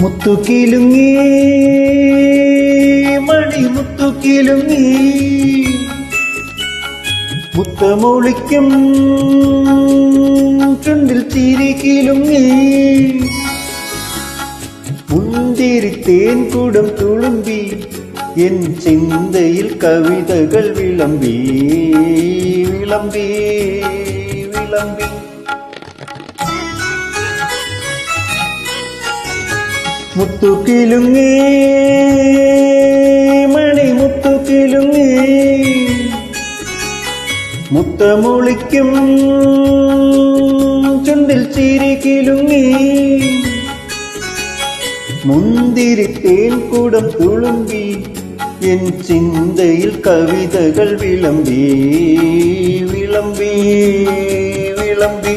മുത്തുകിലുങ്ങി മണി മുത്തുക്കിലുങ്ങി മുത്തമൊളിക്കും ചുണ്ടിൽ ചിരികിലുങ്ങി മുന്തിരി തേൻ കൂടം തുളുമ്പി എൻ ചിന്തയിൽ കവിതകൾ വിളമ്പി വിളമ്പി വിളമ്പി. മുത്തുകിലുങ്ങി മണി മുത്തുക്കിലുങ്ങി മുത്തമൊളിക്കും ചുണ്ടിൽ ചിരികിലുങ്ങി മുന്തിരി തേൻ കൂടം തുളുമ്പി എൻ ചിന്തയിൽ കവിതകൾ വിളമ്പി വിളമ്പി വിളമ്പി.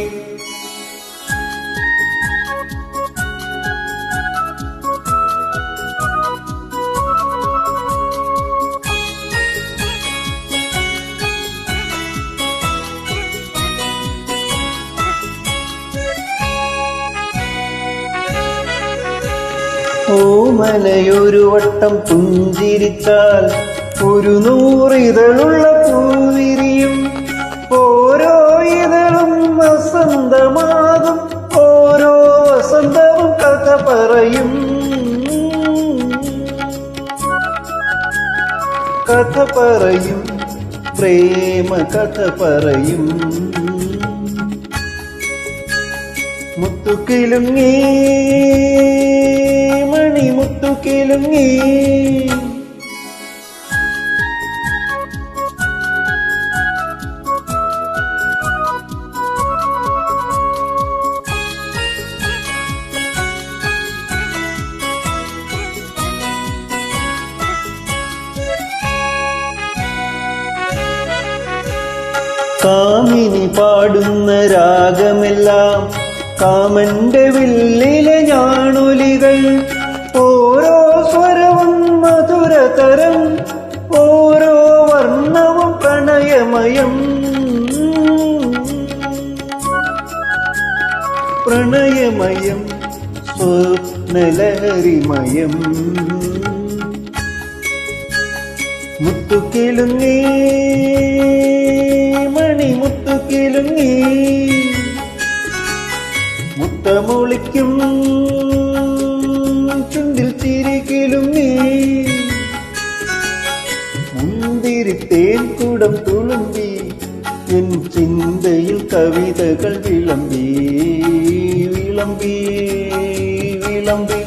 ഓമനയൊരു വട്ടം പുഞ്ചിരിച്ചാൽ ഒരു നൂറിതളുള്ള പൂവിരിയും. ഓരോ ഇതളും വസന്തമാകും. ഓരോ വസന്തവും കഥ പറയും. കഥ പറയും. പ്രേമ കഥ പറയും. മുത്തുക്കിലും മണി മുത്തുകിലുങ്ങി കാമിനി പാടുന്ന രാഗമെല്ലാം കാമന്റെ വില്ലിലെ ഞാണൊലികൾ പ്രണയമയം. പ്രണയമയം സ്വപ്നലഹരിമയം. മുത്തുക്കിലുങ്ങി മണി മുത്തുകിലുങ്ങി മുത്തമൊളിക്കും മുന്തിരി തേൻ കൂടം തുളുമ്പി എൻ ചിന്തയിൽ കവിതകൾ വിളമ്പി വിളമ്പി വിളമ്പി